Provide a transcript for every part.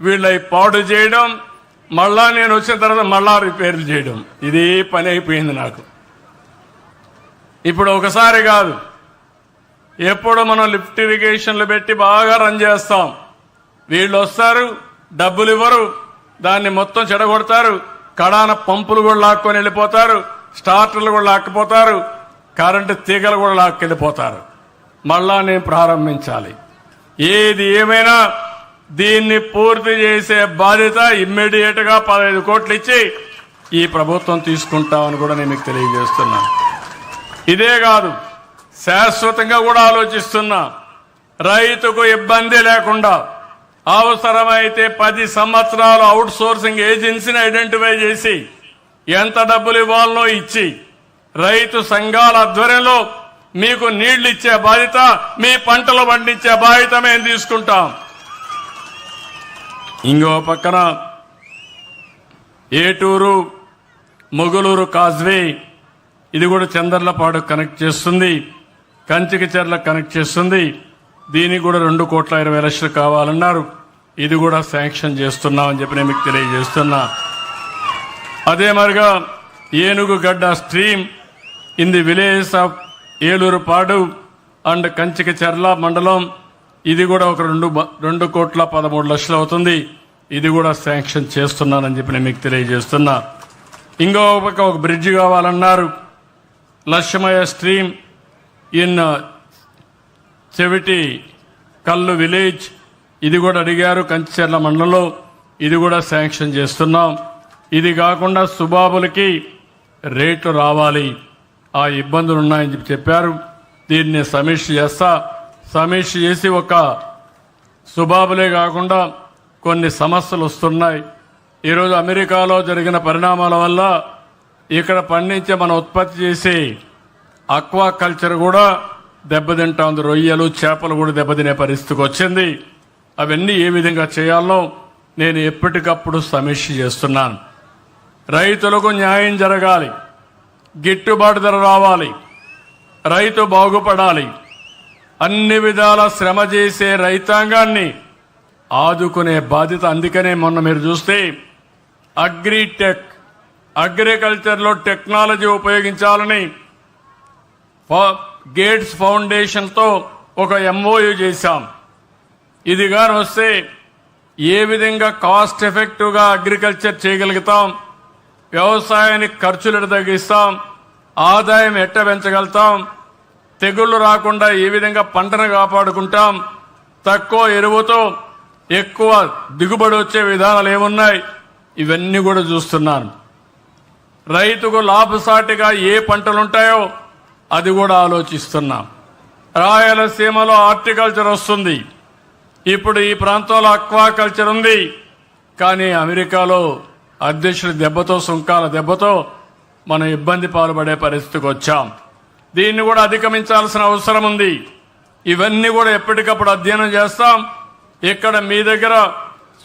వీళ్ళై పాడు చేయడం మళ్ళా నేను వచ్చిన తర్వాత మళ్ళా రిపేర్లు చేయడం. ఇదే పని అయిపోయింది నాకు. ఇప్పుడు ఒకసారి కాదు ఎప్పుడు మనం లిఫ్ట్ ఇరిగేషన్లు పెట్టి బాగా రన్ చేస్తాం. వీళ్ళు వస్తారు డబ్బులు ఇవ్వరు దాన్ని మొత్తం చెడగొడతారు కడాన పంపులు కూడా లాక్కొని వెళ్ళిపోతారు స్టార్టర్లు కూడా లాక్కపోతారు కరెంటు తీగలు కూడా లాక్కెళ్ళిపోతారు. మళ్ళా నేను ప్రారంభించాలి. ఏది ఏమైనా దీన్ని పూర్తి చేసే బాధ్యత ఇమ్మీడియట్గా పదహైదు కోట్లు ఇచ్చి ఈ ప్రభుత్వం తీసుకుంటామని కూడా నేను మీకు తెలియజేస్తున్నాను ఇదే కాదు శాశ్వతంగా కూడా ఆలోచిస్తున్నా. రైతుకు ఇబ్బంది లేకుండా అవసరమైతే పది సంవత్సరాలు అవుట్ సోర్సింగ్ ఏజెన్సీని ఐడెంటిఫై చేసి ఎంత డబ్బులు ఇవ్వాలనో ఇచ్చి రైతు సంఘాల ఆధ్వర్యంలో మీకు నీళ్ళు ఇచ్చే బాధ్యత మీ పంటలు పండించే బాధ్యత మేము తీసుకుంటాం. ఇంకో పక్కన ఏటూరు మొగులూరు కాజ్వే ఇది కూడా చందర్లపాడు కనెక్ట్ చేస్తుంది కంచికి చెర్ల కనెక్ట్ చేస్తుంది దీనికి కూడా రెండు కోట్ల ఇరవై లక్షలు కావాలన్నారు. ఇది కూడా శాంక్షన్ చేస్తున్నామని చెప్పి నేను మీకు తెలియజేస్తున్నా. అదే మరిగా ఏనుగు గడ్డ stream in the village of Elurupadu and Kanchikacherla మండలం ఇది కూడా ఒక రెండు రెండు కోట్ల పదమూడు లక్షలు అవుతుంది. ఇది కూడా శాంక్షన్ చేస్తున్నానని చెప్పి నేను మీకు తెలియజేస్తున్నా. ఇంకో పక్క ఒక బ్రిడ్జ్ కావాలన్నారు. లక్ష్మయ్య స్ట్రీమ్ ఇన్ uh, చెవిటి కల్లు విలేజ్. ఇది కూడా అడిగారు కంచిచెర్ల మండలంలో. ఇది కూడా శాంక్షన్ చేస్తున్నాం. ఇది కాకుండా సుబాబులకి రేట్లు రావాలి. ఆ ఇబ్బందులు ఉన్నాయని చెప్పి చెప్పారు. దీన్ని సమీక్ష చేస్తా. సమీక్ష చేసి ఒక సుబాబులే కాకుండా కొన్ని సమస్యలు వస్తున్నాయి. ఈరోజు అమెరికాలో జరిగిన పరిణామాల వల్ల ఇక్కడ పండించే మన ఉత్పత్తి చేసే అక్వా కల్చర్ కూడా దెబ్బతింటా ఉంది. రొయ్యలు చేపలు కూడా దెబ్బతినే పరిస్థితికి వచ్చింది. అవన్నీ ఏ విధంగా చేయాలో నేను ఎప్పటికప్పుడు సమీక్ష చేస్తున్నాను. రైతులకు న్యాయం జరగాలి. గిట్టుబాటు ధర రావాలి. రైతు బాగుపడాలి. అన్ని విధాల శ్రమ చేసే రైతాంగాన్ని ఆదుకునే బాధ్యత అందుకనే మొన్న మీరు చూస్తే అగ్రిటెక్ అగ్రికల్చర్లో టెక్నాలజీ ఉపయోగించాలని ఫ- గేట్స్ ఫౌండేషన్తో ఒక ఎంఓయూ చేశాం. ఇది కానీ వస్తే ఏ విధంగా కాస్ట్ ఎఫెక్టివ్గా అగ్రికల్చర్ చేయగలుగుతాం వ్యవసాయానికి ఖర్చులు తగ్గిస్తాం ఆదాయం ఎట్ట పెంచగలుగుతాం తెగుళ్ళు రాకుండా ఏ విధంగా పంటను కాపాడుకుంటాం. తక్కువ ఎరువుతో ఎక్కువ దిగుబడి వచ్చే విధానాలు ఏమున్నాయి? ఇవన్నీ కూడా చూస్తున్నాను. రైతుకు లాభసాటిగా ఏ పంటలు ఉంటాయో అది కూడా ఆలోచిస్తున్నాం. రాయలసీమలో హార్టికల్చర్ వస్తుంది. ఇప్పుడు ఈ ప్రాంతంలో అక్వాకల్చర్ ఉంది. కానీ అమెరికాలో అధ్యక్షుడి దెబ్బతో సుంకాల దెబ్బతో మనం ఇబ్బంది పాల్పడే పరిస్థితికి వచ్చాం. దీన్ని కూడా అధిగమించాల్సిన అవసరం ఉంది. ఇవన్నీ కూడా ఎప్పటికప్పుడు అధ్యయనం చేస్తాం. ఇక్కడ మీ దగ్గర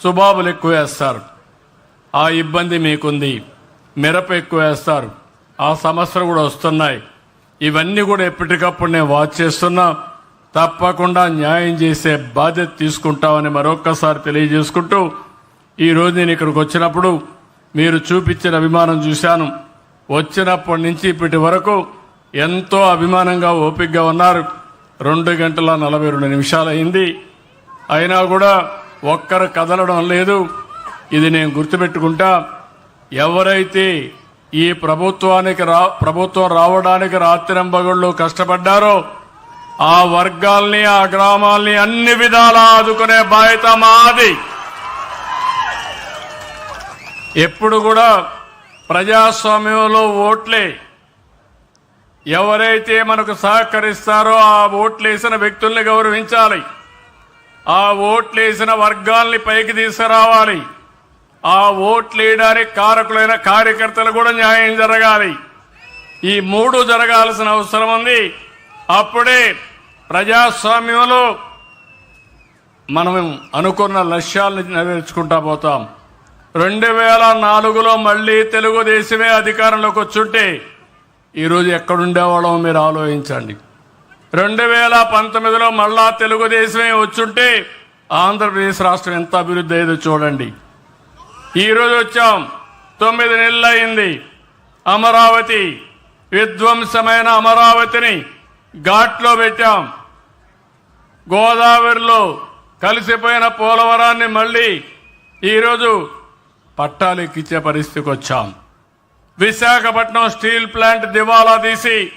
సుబాబులు ఎక్కువ వేస్తారు. ఆ ఇబ్బంది మీకుంది. మిరప ఎక్కువ వేస్తారు. ఆ సమస్యలు కూడా వస్తున్నాయి. ఇవన్నీ కూడా ఎప్పటికప్పుడు నేను వాచ్ చేస్తున్నా. తప్పకుండా న్యాయం చేసే బాధ్యత తీసుకుంటామని మరొక్కసారి తెలియజేసుకుంటూ ఈరోజు నేను ఇక్కడికి వచ్చినప్పుడు మీరు చూపించిన అభిమానం చూశాను. వచ్చినప్పటి నుంచి ఇప్పటి వరకు ఎంతో అభిమానంగా ఓపికగా ఉన్నారు. రెండు గంటల నలభై రెండు నిమిషాలు అయింది. అయినా కూడా ఒక్కరు కదలడం లేదు. ఇది నేను గుర్తుపెట్టుకుంటా. ఎవరైతే ఈ ప్రభుత్వానికి రా ప్రభుత్వం రావడానికి రాత్రింబగళ్ళు కష్టపడ్డారో ఆ వర్గాల్ని ఆ గ్రామాల్ని అన్ని విధాలా ఆదుకునే బాధ్యత మాది. ఎప్పుడు కూడా ప్రజాస్వామ్యంలో ఓట్లే. ఎవరైతే మనకు సహకరిస్తారో ఆ ఓట్లేసిన వ్యక్తుల్ని గౌరవించాలి. ఆ ఓట్లేసిన వర్గాల్ని పైకి తీసుకురావాలి. ఆ ఓట్లేయడానికి కారకులైన కార్యకర్తలు కూడా న్యాయం జరగాలి. ఈ మూడు జరగాల్సిన అవసరం ఉంది. అప్పుడే ప్రజాస్వామ్యంలో మనం అనుకున్న లక్ష్యాలను నెరవేర్చుకుంటా పోతాం. రెండు వేల నాలుగులో మళ్ళీ తెలుగుదేశమే అధికారంలోకి వచ్చుంటే ఈరోజు ఎక్కడుండేవాళ్ళం మీరు ఆలోచించండి. రెండు వేల పంతొమ్మిదిలో మళ్ళా తెలుగుదేశమే వచ్చుంటే ఆంధ్రప్రదేశ్ రాష్ట్రం ఎంత అభివృద్ధి అయ్యేదో చూడండి. ఈరోజు వచ్చాం. తొమ్మిది నెలలు అయింది అమరావతి విధ్వంసమైన అమరావతిని ఘాట్లో పెట్టాం. గోదావరిలో కలిసిపోయిన పోలవరాన్ని మళ్ళీ ఈరోజు పట్టాలు ఎక్కించే పరిస్థితికి వచ్చాం. విశాఖపట్నం స్టీల్ ప్లాంట్ దివాలా తీసి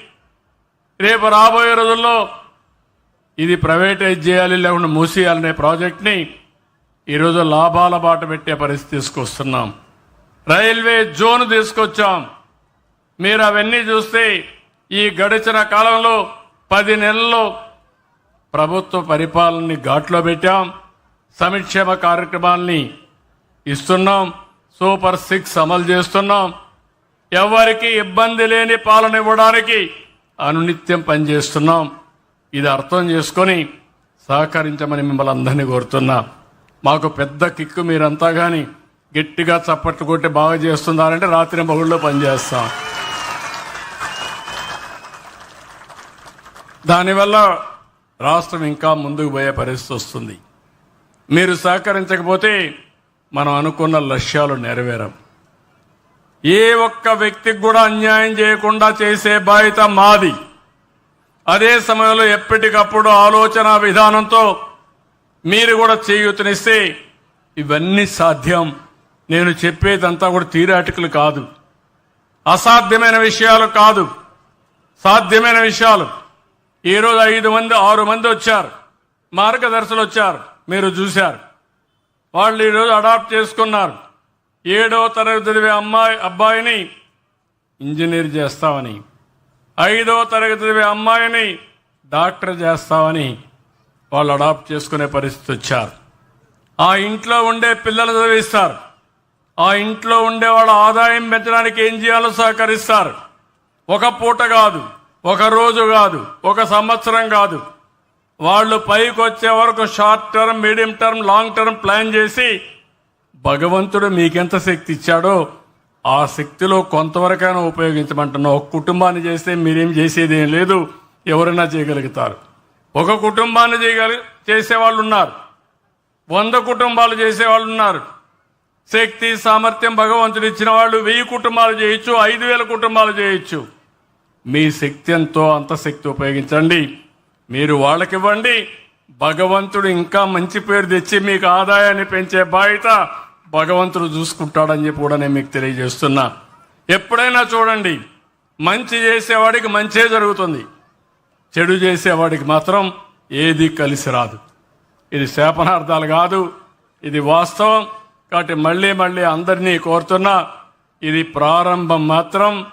రేపు రాబోయే రోజుల్లో ఇది ప్రైవేటైజ్ చేయాలి లేకుండా మూసేయాలనే ప్రాజెక్ట్ని ఈరోజు లాభాల బాట పెట్టే పరిస్థితి తీసుకొస్తున్నాం. రైల్వే జోన్ తీసుకొచ్చాం. మీరు అవన్నీ చూస్తే ఈ గడిచిన కాలంలో పది నెలల్లో ప్రభుత్వ పరిపాలనని ఘాట్లో పెట్టాం. సంక్షేమ కార్యక్రమాల్ని ఇస్తున్నాం. సూపర్ సిక్స్ అమలు చేస్తున్నాం. ఎవరికి ఇబ్బంది లేని పాలన ఇవ్వడానికి అనునిత్యం పనిచేస్తున్నాం. ఇది అర్థం చేసుకొని సహకరించమని మిమ్మల్ని అందరినీ కోరుతున్నా. మాకు పెద్ద కిక్కు మీరంతా కానీ గట్టిగా చప్పట్లు కొట్టి బాగా చేస్తున్నారంటే రాత్రి మగుళ్ళు పనిచేస్తాం. దానివల్ల రాష్ట్రం ఇంకా ముందుకు పోయే పరిస్థితి వస్తుంది. మీరు సహకరించకపోతే మనం అనుకున్న లక్ష్యాలు నెరవేరం ఏ ఒక్క వ్యక్తికి కూడా అన్యాయం చేయకుండా చేసే బాధ్యత మాది. అదే సమయంలో ఎప్పటికప్పుడు ఆలోచన విధానంతో మీరు కూడా చేయూతనిస్తే ఇవన్నీ సాధ్యం. నేను చెప్పేదంతా కూడా థియరాటికల్ కాదు. అసాధ్యమైన విషయాలు కాదు. సాధ్యమైన విషయాలు. ఈరోజు ఐదు మంది ఆరు మంది వచ్చారు. మార్గదర్శులు వచ్చారు. మీరు చూశారు. వాళ్ళు ఈరోజు అడాప్ట్ చేసుకున్నారు. ఏడవ తరగతి చదివే అమ్మాయి అబ్బాయిని ఇంజనీర్ చేస్తామని ఐదవ తరగతి చదివే అమ్మాయిని డాక్టర్ చేస్తామని వాళ్ళు అడాప్ట్ చేసుకునే పరిస్థితి వచ్చారు. ఆ ఇంట్లో ఉండే పిల్లలు చదివిస్తారు. ఆ ఇంట్లో ఉండే వాళ్ళ ఆదాయం పెంచడానికి ఏం చేయాలో సహకరిస్తారు. ఒక పూట కాదు ఒక రోజు కాదు ఒక సంవత్సరం కాదు. వాళ్ళు పైకి వచ్చే వరకు short term medium term long term plan చేసి భగవంతుడు మీకెంత శక్తి ఇచ్చాడో ఆ శక్తిలో కొంతవరకైనా ఉపయోగించమంటున్నా ఒక కుటుంబాన్ని చేస్తే మీరేం చేసేది ఏం లేదు. ఎవరైనా చేయగలుగుతారు. ఒక కుటుంబాన్ని చేయగలి చేసేవాళ్ళు ఉన్నారు వంద కుటుంబాలు చేసేవాళ్ళు ఉన్నారు శక్తి సామర్థ్యం భగవంతుడు ఇచ్చిన వాళ్ళు వెయ్యి కుటుంబాలు చేయొచ్చు ఐదు వేల కుటుంబాలు చేయొచ్చు. మీ శక్తి ఎంతో అంత శక్తి ఉపయోగించండి. మీరు వాళ్ళకివ్వండి. భగవంతుడు ఇంకా మంచి పేరు తెచ్చి మీకు ఆదాయాన్ని పెంచే బాధ్యత భగవంతుడు చూసుకుంటాడని చెప్పి కూడా నేను మీకు తెలియజేస్తున్నా. ఎప్పుడైనా చూడండి మంచి చేసేవాడికి మంచే జరుగుతుంది. చెడు చేసేవాడికి మాత్రం ఏది కలిసి రాదు. ఇది శాపనార్థాలు కాదు ఇది వాస్తవం. కాబట్టి మళ్ళీ మళ్ళీ అందరినీ కోరుతున్నా ఇది ప్రారంభం మాత్రం.